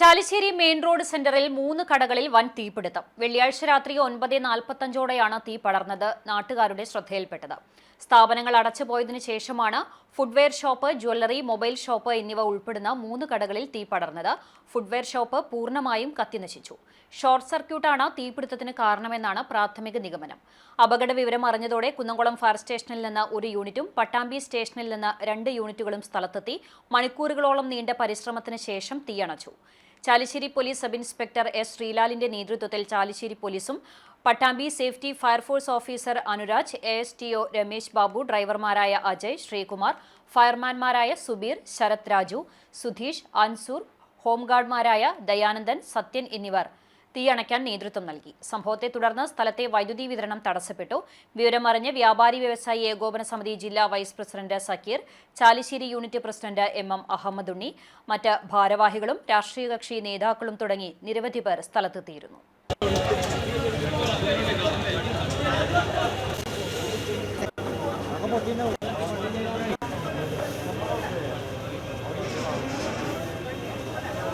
Chalissery main road സെന്ററിൽ മൂന്ന് കടകളിൽ വൻ തീപിടുത്തം. വെള്ളിയാഴ്ച രാത്രി ഒൻപത് നാൽപ്പത്തഞ്ചോടെയാണ് തീ പടർന്നത് നാട്ടുകാരുടെ ശ്രദ്ധയിൽപ്പെട്ടത്. സ്ഥാപനങ്ങൾ അടച്ചുപോയതിനു ശേഷമാണ് footwear shop jewellery mobile shop എന്നിവ ഉൾപ്പെടുന്ന മൂന്ന് കടകളിൽ തീ പടർന്നത്. ഫുഡ്വെയർ ഷോപ്പ് പൂർണമായും കത്തിനശിച്ചു. ഷോർട്ട് സർക്യൂട്ടാണ് തീപിടുത്തത്തിന് കാരണമെന്നാണ് പ്രാഥമിക നിഗമനം. അപകട വിവരം അറിഞ്ഞതോടെ കുന്നംകുളം ഫയർ സ്റ്റേഷനിൽ നിന്ന് ഒരു യൂണിറ്റും പട്ടാമ്പി സ്റ്റേഷനിൽ നിന്ന് രണ്ട് യൂണിറ്റുകളും സ്ഥലത്തെത്തി മണിക്കൂറുകളോളം നീണ്ട പരിശ്രമത്തിന് ശേഷം തീയണച്ചു Chalissery police sub inspector S ശ്രീലാലിന്റെ നേതൃത്വത്തിൽ ചാലിശ്ശേരി പോലീസും Pattambi safety fire force officer Anuraj A S T O Ramesh Babu ഡ്രൈവർമാരായ Ajay Sreekumar ഫയർമാൻമാരായ സുബീർ ശരത് രാജു സുധീഷ് അൻസൂർ ഹോംഗാർഡ്മാരായ ദയാനന്ദൻ സത്യൻ എന്നിവർ. തീയണയ്ക്കാൻ നേതൃത്വം നൽകി. സംഭവത്തെ തുടർന്ന് സ്ഥലത്തെ വൈദ്യുതി വിതരണം തടസ്സപ്പെട്ടു. വിവരമറിഞ്ഞ് വ്യാപാരി വ്യവസായി ഏകോപന സമിതി ജില്ലാ vice president Zakir Chalissery unit president M M Ahammadunni മറ്റ് ഭാരവാഹികളും രാഷ്ട്രീയ കക്ഷി നേതാക്കളും തുടങ്ങി നിരവധി പേർ സ്ഥലത്തെത്തിയിരുന്നു.